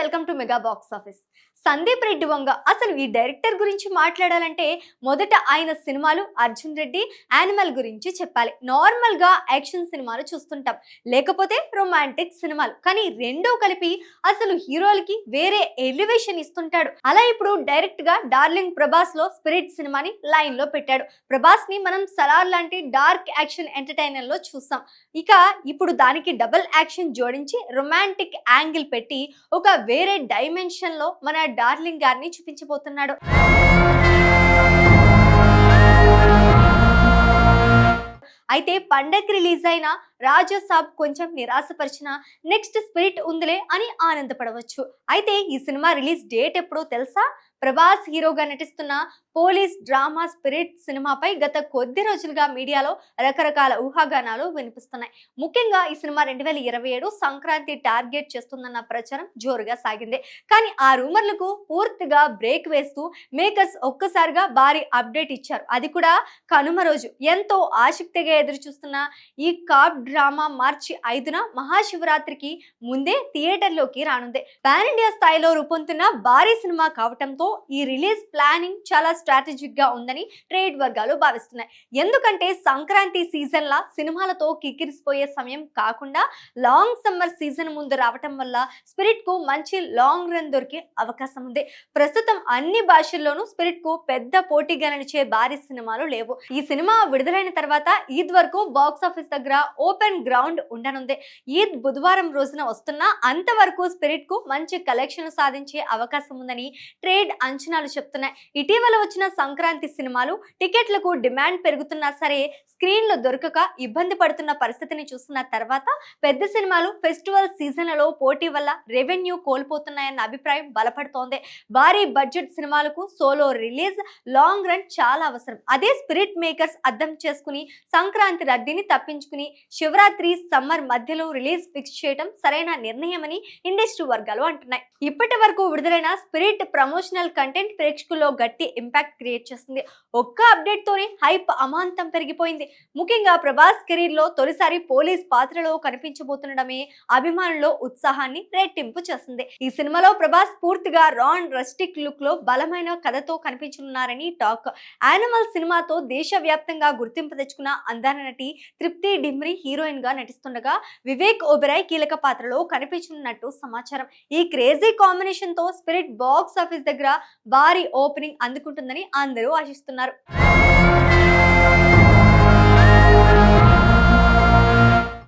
Welcome to mega box office. Sandeep Reddy Vanga అసలు ఈ director గురించి మాట్లాడాలంటే మొదట ఆయన సినిమాలు అర్జున్ రెడ్డి యానిమల్ గురించి చెప్పాలి. నార్మల్గా యాక్షన్ సినిమాలు చూస్తుంటాం. లేకపోతే రొమాంటిక్ సినిమాలు. కానీ రెండో కలిపి అసలు హీరోలకి వేరే ఎలివేషన్ ఇస్తుంటాడు. అలా ఇప్పుడు డైరెక్ట్గా డార్లింగ్ ప్రభాస్లో స్పిరిట్ సినిమాని లైన్లో పెట్టాడు. ప్రభాస్ని మనం సలార్ లాంటి డార్క్ యాక్షన్ ఎంటర్టైనర్లో చూసాం. ఇక ఇప్పుడు దానికి డబుల్ యాక్షన్ జోడించి రొమాంటిక్ యాంగిల్ పెట్టి ఒక వేరే డైమెన్షన్లో మన డార్లింగ్ గారిని చూపించబోతున్నాడు. అయితే పండగ రిలీజ్ అయిన రాజా సాబ్ కొంచెం నిరాశపరిచిన నెక్స్ట్ స్పిరిట్ ఉందిలే అని ఆనందపడవచ్చు. అయితే ఈ సినిమా రిలీజ్ డేట్ ఎప్పుడో తెలుసా? ప్రభాస్ హీరోగా నటిస్తున్న పోలీస్ డ్రామా స్పిరిట్ సినిమాపై గత కొద్ది రోజులుగా మీడియాలో రకరకాల ఊహాగానాలు వినిపిస్తున్నాయి. ముఖ్యంగా ఈ సినిమా రెండు వేల ఇరవై ఏడు సంక్రాంతి టార్గెట్ చేస్తుందన్న ప్రచారం జోరుగా సాగింది. కానీ ఆ రూమర్లకు పూర్తిగా బ్రేక్ వేస్తూ మేకర్స్ ఒక్కసారిగా భారీ అప్డేట్ ఇచ్చారు. అది కూడా కనుమ రోజు. ఎంతో ఆసక్తిగా ఎదురు చూస్తున్న ఈ కాప్ డ్రామా మార్చి ఐదున మహాశివరాత్రికి ముందే థియేటర్లోకి రానుంది. పాన్ ఇండియా స్థాయిలో రూపొందుతున్న భారీ సినిమా కావటంతో ఈ రిలీజ్ ప్లానింగ్ చాలా స్ట్రాటజిక్గా ఉందని ట్రేడ్ వర్గాలు భావిస్తున్నాయి. ఎందుకంటే సంక్రాంతి సీజన్ లా సినిమాలతో కిక్కిరిసిపోయే సమయం కాకుండా లాంగ్ సమ్మర్ సీజన్ ముందు రావటం వల్ల స్పిరిట్కు మంచి లాంగ్ రన్ దొరికే అవకాశం ఉంది. ప్రస్తుతం అన్ని భాషల్లోనూ స్పిరిట్కు పెద్ద పోటీగా నడిచే భారీ సినిమాలు లేవు. ఈ సినిమా విడుదలైన తర్వాత ఈద్ వరకు బాక్స్ ఆఫీస్ దగ్గర ఓపెన్ గ్రౌండ్ ఉండనుంది. ఈద్ బుధవారం రోజున వస్తున్న అంతవరకు స్పిరిట్కు మంచి కలెక్షన్ సాధించే అవకాశం ఉందని ట్రేడ్ అంచనాలు చెప్తున్నాయి. ఇటీవల వచ్చిన సంక్రాంతి సినిమాలు టికెట్లకు డిమాండ్ పెరుగుతున్నా సరే స్క్రీన్లు దొరకక ఇబ్బంది పడుతున్న పరిస్థితిని చూస్తున్న తర్వాత పెద్ద సినిమాలు ఫెస్టివల్ సీజన్లలో పోటీ వల్ల రెవెన్యూ కోల్పోతున్నాయన్న అభిప్రాయం బలపడుతోంది. భారీ బడ్జెట్ సినిమాలకు సోలో రిలీజ్ లాంగ్ రన్ చాలా అవసరం. అదే స్పిరిట్ మేకర్స్ అర్థం చేసుకుని సంక్రాంతి రద్దీని తప్పించుకుని శివరాత్రి సమ్మర్ మధ్యలో రిలీజ్ ఫిక్స్ చేయడం సరైన నిర్ణయమని ఇండస్ట్రీ వర్గాలు అంటున్నాయి. ఇప్పటి వరకు విడుదలైన స్పిరిట్ ప్రమోషనల్ కంటెంట్ ప్రేక్షకుల్లో గట్టి ఇంపాక్ట్ క్రియేట్ చేస్తుంది ఒక్క అప్డేట్ తోనే హైప్ అమాంతం పెరిగిపోయింది. ముఖ్యంగా ప్రభాస్ కెరీర్లో తొలిసారి పోలీస్ పాత్రలో కనిపించబోతుండడమే అభిమానుల్లో ఉత్సాహాన్ని రెట్టింపు చేస్తుంది ఈ సినిమాలో ప్రభాస్ పూర్తిగా రాన్ రస్టిక్ లుక్లో బలమైన కథతో కనిపించనున్నారని టాక్. యానిమల్ సినిమాతో దేశవ్యాప్తంగా గుర్తింపు తెచ్చుకున్న అందాన నటి తృప్తి డిమ్రి హీరో హీరోయిన్గా నటిస్తుండగా వివేక్ ఒబెరాయ్ కీలక పాత్రలో కనిపించనున్నట్టు సమాచారం. ఈ క్రేజీ కాంబినేషన్తో స్పిరిట్ బాక్స్ ఆఫీస్ దగ్గర భారీ ఓపెనింగ్ అందుకుంటుందని అందరూ ఆశిస్తున్నారు.